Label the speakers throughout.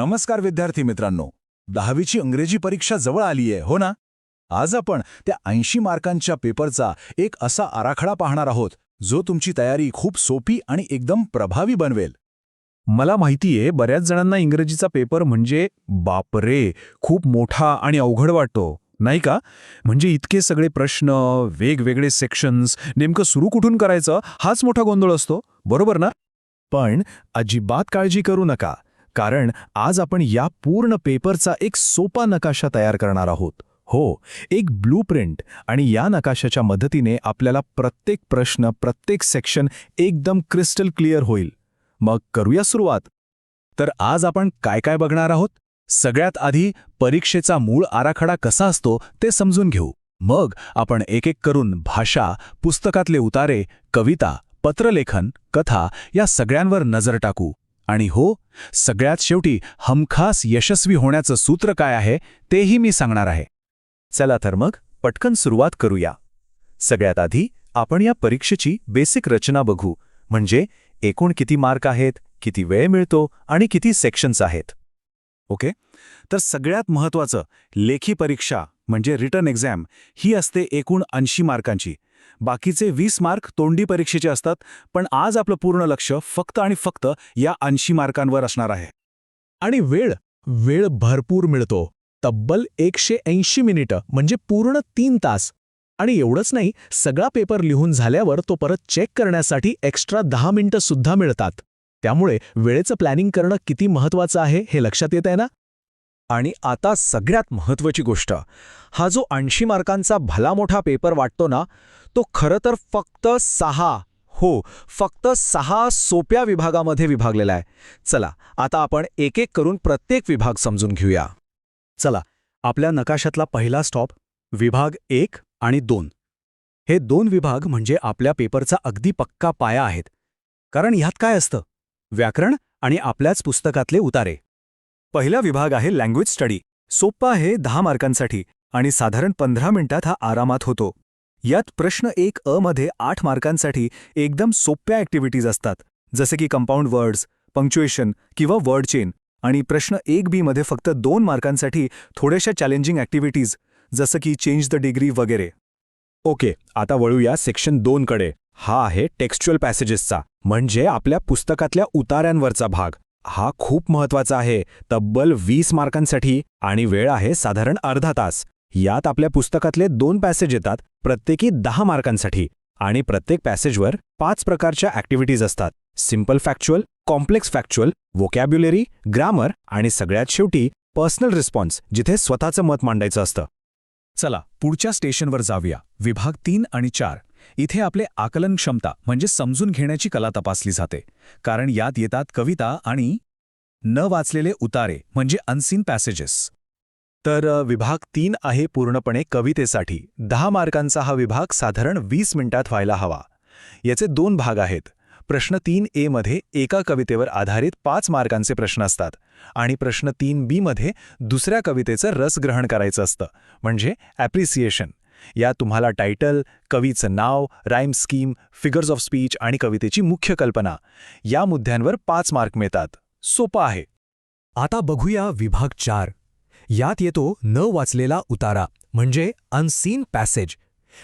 Speaker 1: नमस्कार विद्यार्थी मित्रांनो. दहावीची इंग्रजी परीक्षा जवळ आलीये हो ना? आज आपण त्या ऐंशी मार्कांच्या पेपरचा एक असा आराखडा पाहणार आहोत जो तुमची तयारी खूप सोपी आणि एकदम प्रभावी बनवेल.
Speaker 2: मला माहितीये बऱ्याच जणांना इंग्रजीचा पेपर म्हणजे बापरे खूप मोठा आणि अवघड वाटतो नाही का? म्हणजे इतके सगळे प्रश्न वेगवेगळे सेक्शन्स नेमकं सुरू कुठून करायचं हाच मोठा गोंधळ असतो बरोबर ना? पण अजिबात काळजी करू नका. कारण आज आपण या पूर्ण पेपरचा एक सोपा नकाशा तयार करणार आहोत. हो एक ब्लूप्रिंट आणि या नकाशाच्या मदतीने आपल्याला प्रत्येक प्रश्न प्रत्येक सेक्शन एकदम क्रिस्टल क्लिअर होईल. मग करूया सुरुवात. तर आज आपण काय काय बघणार आहोत? सगळ्यात आधी परीक्षेचा मूळ आराखडा कसा असतो ते समजून घेऊ. मग आपण एक एक करून भाषा पुस्तकातले उतारे कविता पत्रलेखन कथा या सगळ्यांवर नजर टाकू. आणि हो सगळ्यात शेवटी हमखास यशस्वी होण्याचं सूत्र काय आहे तेही मी सांगणार आहे. चला तर मग पटकन सुरुवात करूया. सगळ्यात आधी आपण या परीक्षेची बेसिक रचना बघू म्हणजे एकूण किती मार्क आहेत किती वेळ मिळतो आणि किती सेक्शन्स आहेत. ओके? तर सगळ्यात महत्त्वाचं लेखी परीक्षा म्हणजे रिटर्न एक्झाम ही असते एकूण ऐंशी मार्कांची. बाकीचे वीस मार्क तोंडी परीक्षेचे असतात पण आज आपलं पूर्ण लक्ष फक्त आणि फक्त या ऐंशी मार्कांवर असणार आहे.
Speaker 3: आणि वेळ वेळ भरपूर मिळतो. तब्बल एकशे ऐंशी मिनिटं म्हणजे पूर्ण तीन तास. आणि एवढंच नाही सगळा पेपर लिहून झाल्यावर तो परत चेक करण्यासाठी एक्स्ट्रा दहा मिनिटं सुद्धा मिळतात. त्यामुळे वेळेचं प्लॅनिंग करणं किती महत्वाचं आहे हे लक्षात येत आहे ना?
Speaker 2: आणि आता सगळ्यात महत्त्वाची गोष्ट हा जो ऐंशी मार्कांचा भला मोठा पेपर वाटतो ना तो खरं तर फक्त सहा हो फक्त सहा सोप्या विभागामध्ये विभागलेला आहे. चला आता आपण एक एक करून प्रत्येक विभाग समजून घेऊया. चला आपल्या नकाशातला पहिला स्टॉप विभाग एक आणि दोन. हे दोन विभाग म्हणजे आपल्या पेपरचा अगदी पक्का पाया आहेत. कारण ह्यात काय असतं? व्याकरण आणि आपल्याच पुस्तकातले उतारे. पहिला विभाग आहे लँग्वेज स्टडी सोप्पा आहे दहा मार्कांसाठी आणि साधारण पंधरा मिनिटात हा आरामात होतो. यात प्रश्न एक अ मध्ये आठ मार्कांसाठी एकदम सोप्या ॲक्टिव्हिटीज असतात जसे की कंपाऊंड वर्ड्स पंक्च्युएशन किंवा वर्ड चेन आणि प्रश्न एक बी मध्ये फक्त दोन मार्कांसाठी थोड्याशा चॅलेंजिंग ॲक्टिव्हिटीज जसं की चेंज द डिग्री वगैरे. ओके आता वळूया सेक्शन दोनकडे हा आहे टेक्स्च्युअल पॅसेजेसचा म्हणजे आपल्या पुस्तकातल्या उतार्यांवरचा भाग. हा खूप महत्त्वाचा आहे. तब्बल वीस मार्कांसाठी आणि वेळ आहे साधारण अर्धा तास. यात आपल्या पुस्तकातले दोन पॅसेज येतात प्रत्येकी दहा मार्कांसाठी. आणि प्रत्येक पॅसेजवर पाच प्रकारच्या ॲक्टिव्हिटीज असतात. Simple factual complex factual vocabulary grammar आणि सगळ्यात शेवटी पर्सनल रिस्पॉन्स जिथे स्वतःचं मत मांडायचं असतं. चला पुढच्या स्टेशनवर जाऊया. विभाग तीन आणि चार. इथे आपले आकलन क्षमता म्हणजे समजून घेण्याची कला तपासली जाते. कारण यात येतात कविता आणि न वाचलेले उतारे म्हणजे अनसीन पॅसेजेस तर विभाग तीन आहे पूर्णपणे कवितेसाठी. दहा मार्कांचा हा विभाग साधारण वीस मिनिटात व्हायला हवा. याचे दोन भाग आहेत. प्रश्न तीन ए मध्ये एका कवितेवर आधारित पाच मार्कांचे प्रश्न असतात आणि प्रश्न तीन बी मध्ये दुसऱ्या कवितेचं रसग्रहण करायचं असतं म्हणजे ॲप्रिसिएशन या तुम्हाला टायटल कवीचं नाव rhyme scheme figures of speech आणि कवितेची मुख्य कल्पना या मुद्द्यांवर पाच मार्क मिळतात. सोपं आहे. आता बघूया विभाग चार. यात येतो न वाचलेला उतारा म्हणजे अनसीन पॅसेज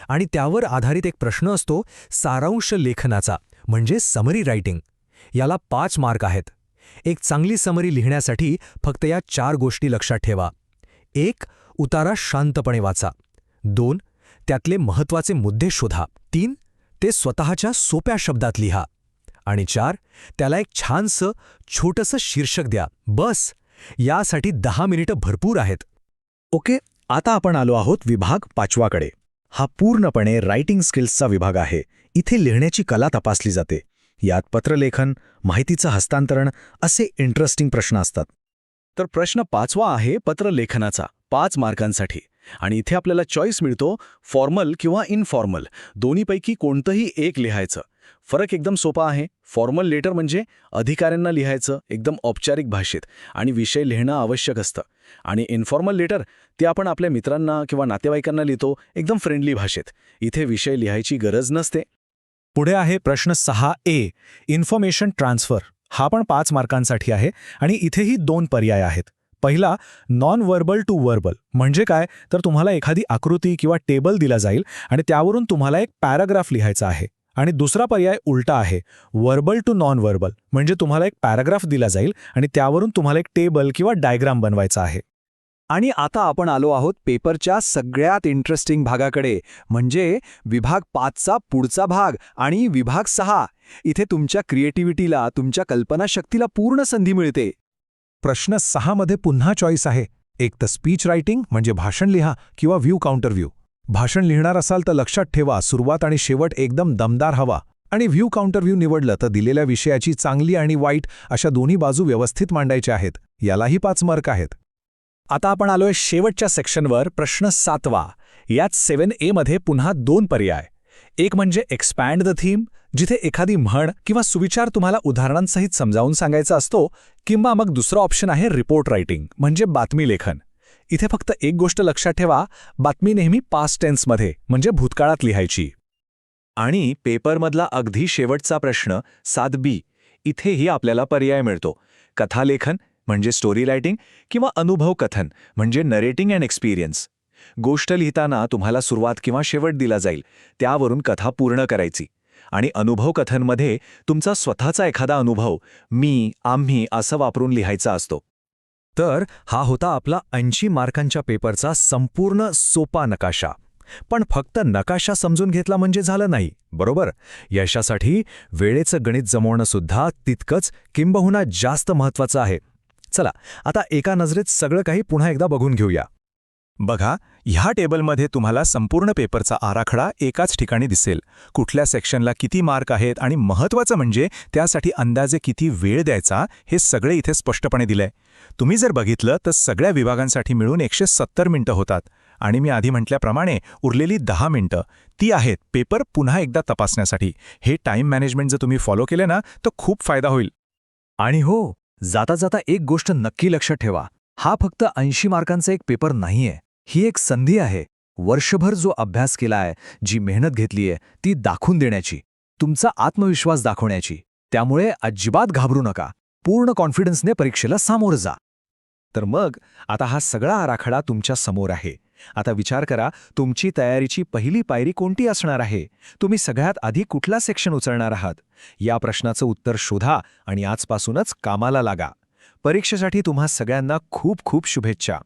Speaker 2: आणि त्यावर आधारित एक प्रश्न असतो सारांश लेखनाचा म्हणजे समरी रायटिंग याला पाच मार्क आहेत. एक चांगली समरी लिहिण्यासाठी फक्त या चार गोष्टी लक्षात ठेवा. एक उतारा शांतपणे वाचा. दोन त्यातले महत्त्वाचे मुद्दे शोधा. तीन ते स्वतःच्या सोप्या शब्दात लिहा. आणि चार त्याला एक छानसं छोटंसं शीर्षक द्या. बस यासाठी दहा मिनिटं भरपूर आहेत. ओके आता आपण आलो आहोत विभाग पाचवाकडे. हा पूर्णपणे रायटिंग स्किल्सचा विभाग आहे. इथे लिहिण्याची कला तपासली जाते. यात पत्रलेखन माहितीचं हस्तांतरण असे इंटरेस्टिंग प्रश्न असतात. तर प्रश्न पाचवा आहे पत्रलेखनाचा पाच मार्कांसाठी. आणि इथे आपल्याला चॉईस मिळतो फॉर्मल किंवा इनफॉर्मल दोन्हीपैकी कोणतंही एक लिहायचं. फरक एकदम सोपा आहे. फॉर्मल लेटर म्हणजे अधिकाऱ्यांना लिहायचं एकदम औपचारिक भाषेत. आणि विषय लिहिणं आवश्यक असतं. आणि इन्फॉर्मल लेटर ते आपण आपल्या मित्रांना किंवा नातेवाईकांना लिहितो एकदम फ्रेंडली भाषेत. इथे विषय लिहायची गरज नसते. पुढे आहे प्रश्न सहा ए. इन्फॉर्मेशन ट्रान्सफर
Speaker 3: हा पण पाच मार्कांसाठी आहे आणि इथेही दोन पर्याय आहेत. पहिला नॉन वर्बल टू वर्बल म्हणजे काय? तर तुम्हाला एखादी आकृती किंवा टेबल दिला जाईल आणि त्यावरून तुम्हाला एक पॅराग्राफ लिहायचा आहे. आणि दुसरा पर्याय उलटा आहे. वर्बल टू नॉन वर्बल म्हणजे तुम्हाला एक पॅराग्राफ दिला जाईल आणि त्यावरून तुम्हाला एक टेबल किंवा डायग्राम बनवायचा आहे.
Speaker 2: आणि आता आपण आलो आहोत पेपरच्या सगळ्यात इंटरेस्टिंग भागाकडे. म्हणजे विभाग पाचचा पुढचा भाग आणि विभाग सहा. इथे तुमच्या क्रिएटिव्हिटीला तुमच्या कल्पनाशक्तीला पूर्ण संधी मिळते.
Speaker 1: प्रश्न सहामध्ये पुन्हा चॉईस आहे. एक तर स्पीच रायटिंग म्हणजे भाषण लिहा किंवा व्ह्यू काउंटर व्ह्यू भाषण लिहिणार असाल तर लक्षात ठेवा सुरुवात आणि शेवट एकदम दमदार हवा. आणि व्ह्यू काउंटर व्ह्यू निवडलं तर दिलेल्या विषयाची चांगली आणि वाईट अशा दोन्ही बाजू व्यवस्थित मांडायच्या आहेत. यालाही पाच मार्क आहेत.
Speaker 3: आता आपण आलोय शेवटच्या सेक्शनवर प्रश्न सातवा. यात सेव्हन ए मध्ये पुन्हा दोन पर्याय. एक म्हणजे एक्सपॅन्ड द थीम जिथे एखादी म्हण किंवा सुविचार तुम्हाला उदाहरणांसहित समजावून सांगायचा असतो किंवा मग दुसरं ऑप्शन आहे रिपोर्ट रायटिंग म्हणजे बातमी लेखन. इथे फक्त एक गोष्ट लक्षात ठेवा बातमी नेहमी पास्ट टेन्समध्ये म्हणजे भूतकाळात लिहायची.
Speaker 2: आणि पेपरमधला अगदी शेवटचा प्रश्न सात बी इथेही आपल्याला पर्याय मिळतो. कथालेखन म्हणजे स्टोरी रायटिंग किंवा अनुभव कथन म्हणजे नरेटिंग अँड एक्सपिरियन्स गोष्ट लिहिताना तुम्हाला सुरुवात किंवा शेवट दिला जाईल त्यावरून कथा पूर्ण करायची. आणि अनुभव कथनमध्ये तुमचा स्वतःचा एखादा अनुभव मी आम्ही असं वापरून लिहायचा असतो. तर हा होता आपला ऐंशी मार्कांच्या पेपरचा संपूर्ण सोपा नकाशा. पण फक्त नकाशा समजून घेतला म्हणजे झालं नाही बरोबर? यशासाठी वेळेचं गणित जमवणं सुद्धा तितकंच किंबहुना जास्त महत्वाचं आहे. चला आता एका नजरेत सगळं काही पुन्हा एकदा बघून घेऊया.
Speaker 1: बघा ह्या टेबलमध्ये तुम्हाला संपूर्ण पेपरचा आराखडा एकाच ठिकाणी दिसेल. कुठल्या सेक्शनला किती मार्क आहेत आणि महत्त्वाचं म्हणजे त्यासाठी अंदाजे किती वेळ द्यायचा हे सगळे इथे स्पष्टपणे दिलंय. तुम्ही जर बघितलं तर सगळ्या विभागांसाठी मिळून एकशे सत्तर मिनिटं होतात. आणि मी आधी म्हटल्याप्रमाणे उरलेली दहा मिनिटं. ती आहेत पेपर पुन्हा एकदा तपासण्यासाठी. हे टाईम मॅनेजमेंट जर तुम्ही फॉलो केलं ना तर खूप फायदा होईल.
Speaker 2: आणि हो जाता जाता एक गोष्ट नक्की लक्षात ठेवा. हा फक्त ऐंशी मार्कांचा एक पेपर नाहीये. ही एक संधी आहे. वर्षभर जो अभ्यास केलाय जी मेहनत घेतलीये ती दाखवून देण्याची तुमचा आत्मविश्वास दाखवण्याची. त्यामुळे अजिबात घाबरू नका. पूर्ण कॉन्फिडन्सने परीक्षेला सामोरं जा. तर मग आता हा सगळा आराखडा तुमच्यासमोर आहे. आता विचार करा तुमची तयारीची पहिली पायरी कोणती असणार आहे? तुम्ही सगळ्यात आधी कुठला सेक्शन उचलणार आहात? या प्रश्नाचं उत्तर शोधा आणि आजपासूनच कामाला लागा. परीक्षेसाठी तुम्हा सगळ्यांना खूप खूप शुभेच्छा.